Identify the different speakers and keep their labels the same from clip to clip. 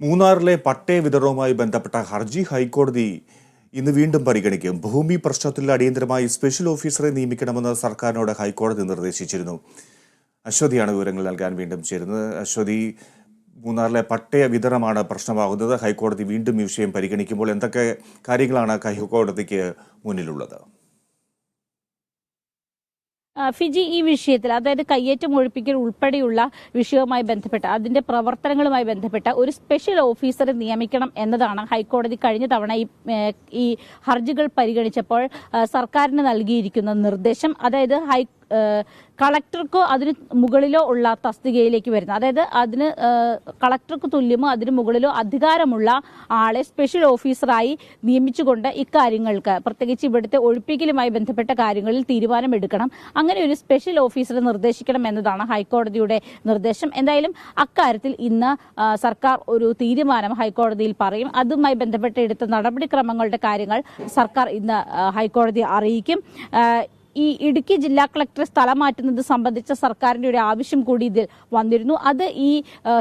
Speaker 1: മൂന്നാറിലെ പട്ടയ വിതരണവുമായി ബന്ധപ്പെട്ട ഹർജി ഹൈക്കോടതി ഇന്ന് വീണ്ടും പരിഗണിക്കും. ഭൂമി പ്രശ്നത്തിൽ അടിയന്തരമായി സ്പെഷ്യൽ ഓഫീസറെ നിയമിക്കണമെന്ന് സർക്കാരിനോട് ഹൈക്കോടതി നിർദ്ദേശിച്ചിരുന്നു. അശ്വതിയാണ് വിവരങ്ങൾ നൽകാൻ വീണ്ടും ചേരുന്നത്. അശ്വതി മൂന്നാറിലെ പട്ടയ വിതരണമാണ് പ്രശ്നമാകുന്നത്. ഹൈക്കോടതി വീണ്ടും ഈ വിഷയം പരിഗണിക്കുമ്പോൾ എന്തൊക്കെ കാര്യങ്ങളാണ് ഹൈക്കോടതിക്ക് മുന്നിലുള്ളത്?
Speaker 2: ഫിജി ഈ വിഷയത്തിൽ അതായത് കയ്യേറ്റം ഒഴിപ്പിക്കൽ ഉൾപ്പെടെയുള്ള വിഷയവുമായി ബന്ധപ്പെട്ട് അതിന്റെ പ്രവർത്തനങ്ങളുമായി ബന്ധപ്പെട്ട ഒരു സ്പെഷ്യൽ ഓഫീസറെ നിയമിക്കണം എന്നതാണ് ഹൈക്കോടതി കഴിഞ്ഞ തവണ ഈ ഈ ഹർജികൾ പരിഗണിച്ചപ്പോൾ സർക്കാരിന് നൽകിയിരിക്കുന്ന നിർദ്ദേശം. അതായത് ഹൈ കളക്ടർക്കോ അതിന് മുകളിലോ ഉള്ള തസ്തികയിലേക്ക് വരുന്ന അതായത് അതിന് കളക്ടർക്ക് തുല്യമോ അതിന് മുകളിലോ അധികാരമുള്ള ആളെ സ്പെഷ്യൽ ഓഫീസറായി നിയമിച്ചുകൊണ്ട് ഇക്കാര്യങ്ങൾക്ക് പ്രത്യേകിച്ച് ഇവിടുത്തെ ഒഴിപ്പിക്കലുമായി ബന്ധപ്പെട്ട കാര്യങ്ങളിൽ തീരുമാനമെടുക്കണം. അങ്ങനെ ഒരു സ്പെഷ്യൽ ഓഫീസറെ നിർദ്ദേശിക്കണം എന്നതാണ് ഹൈക്കോടതിയുടെ നിർദ്ദേശം. എന്തായാലും അക്കാര്യത്തിൽ ഇന്ന് സർക്കാർ ഒരു തീരുമാനം ഹൈക്കോടതിയിൽ പറയും. അതുമായി ബന്ധപ്പെട്ട് എടുത്ത നടപടിക്രമങ്ങളുടെ കാര്യങ്ങൾ സർക്കാർ ഇന്ന് ഹൈക്കോടതി അറിയിക്കും. ഈ ഇടുക്കി ജില്ലാ കളക്ടറെ സ്ഥലം മാറ്റുന്നത് സംബന്ധിച്ച സർക്കാരിന്റെ ഒരു ആവശ്യം കൂടി ഇതിൽ വന്നിരുന്നു. അത് ഈ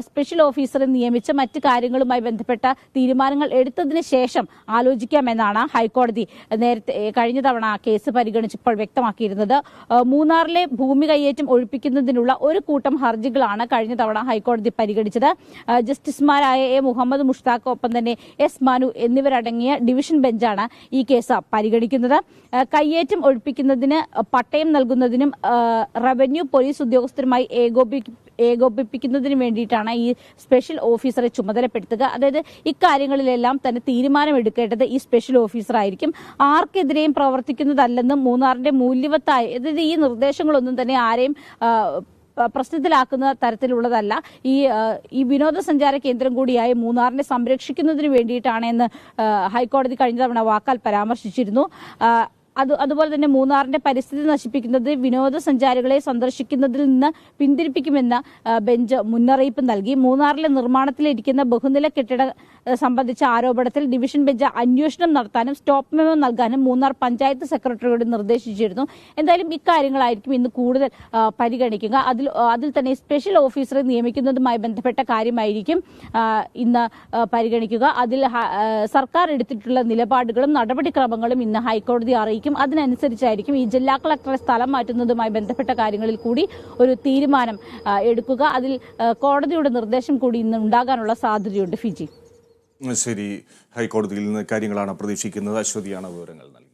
Speaker 2: സ്പെഷ്യൽ ഓഫീസറെ നിയമിച്ച മറ്റ് കാര്യങ്ങളുമായി ബന്ധപ്പെട്ട തീരുമാനങ്ങൾ എടുത്തതിന് ശേഷം ആലോചിക്കാമെന്നാണ് ഹൈക്കോടതി നേരത്തെ കഴിഞ്ഞ തവണ കേസ് പരിഗണിച്ചപ്പോൾ വ്യക്തമാക്കിയിരുന്നത്. മൂന്നാറിലെ ഭൂമി കയ്യേറ്റം ഒഴിപ്പിക്കുന്നതിനുള്ള ഒരു കൂട്ടം ഹർജികളാണ് കഴിഞ്ഞ തവണ ഹൈക്കോടതി പരിഗണിച്ചത്. ജസ്റ്റിസുമാരായ എ. മുഹമ്മദ് മുഷ്താഖ് ഒപ്പം തന്നെ എസ്. മാനു എന്നിവരടങ്ങിയ ഡിവിഷൻ ബെഞ്ചാണ് ഈ കേസ് പരിഗണിക്കുന്നത്. കയ്യേറ്റം ഒഴിപ്പിക്കുന്നതിന് പട്ടയം നൽകുന്നതിനും റവന്യൂ പോലീസ് ഉദ്യോഗസ്ഥരുമായി ഏകോപി ഏകോപിപ്പിക്കുന്നതിന് വേണ്ടിയിട്ടാണ് ഈ സ്പെഷ്യൽ ഓഫീസറെ ചുമതലപ്പെടുത്തുക. അതായത് ഇക്കാര്യങ്ങളിലെല്ലാം തന്നെ തീരുമാനമെടുക്കേണ്ടത് ഈ സ്പെഷ്യൽ ഓഫീസർ ആയിരിക്കും ആർക്കെതിരെയും പ്രവർത്തിക്കുന്നതല്ലെന്നും മൂന്നാറിന്റെ മൂല്യവത്തായ അതായത് ഈ നിർദ്ദേശങ്ങളൊന്നും തന്നെ ആരെയും പ്രശ്നത്തിലാക്കുന്ന തരത്തിലുള്ളതല്ല. ഈ ഈ വിനോദസഞ്ചാര കേന്ദ്രം കൂടിയായി മൂന്നാറിനെ സംരക്ഷിക്കുന്നതിന് വേണ്ടിയിട്ടാണ് എന്ന് ഹൈക്കോടതി കഴിഞ്ഞ തവണ വാക്കാൽ പരാമർശിച്ചിരുന്നു. അത് അതുപോലെ തന്നെ മൂന്നാറിന്റെ പരിസ്ഥിതി നശിപ്പിക്കുന്നത് വിനോദസഞ്ചാരികളെ സന്ദർശിക്കുന്നതിൽ നിന്ന് പിന്തിരിപ്പിക്കുമെന്ന് ബെഞ്ച് മുന്നറിയിപ്പ് നൽകി. മൂന്നാറിലെ നിർമ്മാണത്തിലിരിക്കുന്ന ബഹുനില കെട്ടിട സംബന്ധിച്ച ആരോപണത്തിൽ ഡിവിഷൻ ബെഞ്ച് അന്വേഷണം നടത്താനും സ്റ്റോപ്പ് മെമ്മോ നൽകാനും മൂന്നാർ പഞ്ചായത്ത് സെക്രട്ടറിയോട് നിർദ്ദേശിച്ചിരുന്നു. എന്തായാലും ഇക്കാര്യങ്ങളായിരിക്കും ഇന്ന് കൂടുതൽ പരിഗണിക്കുക. അതിൽ അതിൽ തന്നെ സ്പെഷ്യൽ ഓഫീസറെ നിയമിക്കുന്നതുമായി ബന്ധപ്പെട്ട കാര്യമായിരിക്കും ഇന്ന് പരിഗണിക്കുക. അതിൽ സർക്കാർ എടുത്തിട്ടുള്ള നിലപാടുകളും നടപടിക്രമങ്ങളും ഇന്ന് ഹൈക്കോടതി അറിയിക്കും. അതിനനുസരിച്ചായിരിക്കും ഈ ജില്ലാ കളക്ടറെ സ്ഥലം മാറ്റുന്നതുമായി ബന്ധപ്പെട്ട കാര്യങ്ങളിൽ കൂടി ഒരു തീരുമാനം എടുക്കുക. അതിൽ കോടതിയുടെ നിർദ്ദേശം കൂടി ഇന്ന് ഉണ്ടാകാനുള്ള സാധ്യതയുണ്ട്. ഫിജി.
Speaker 1: ശരി. ഹൈക്കോടതിയിൽ നിന്ന് കാര്യങ്ങളാണ് പ്രതീക്ഷിക്കുന്നത്. അശ്വതിയാണ് വിവരങ്ങൾ നൽകിയത്.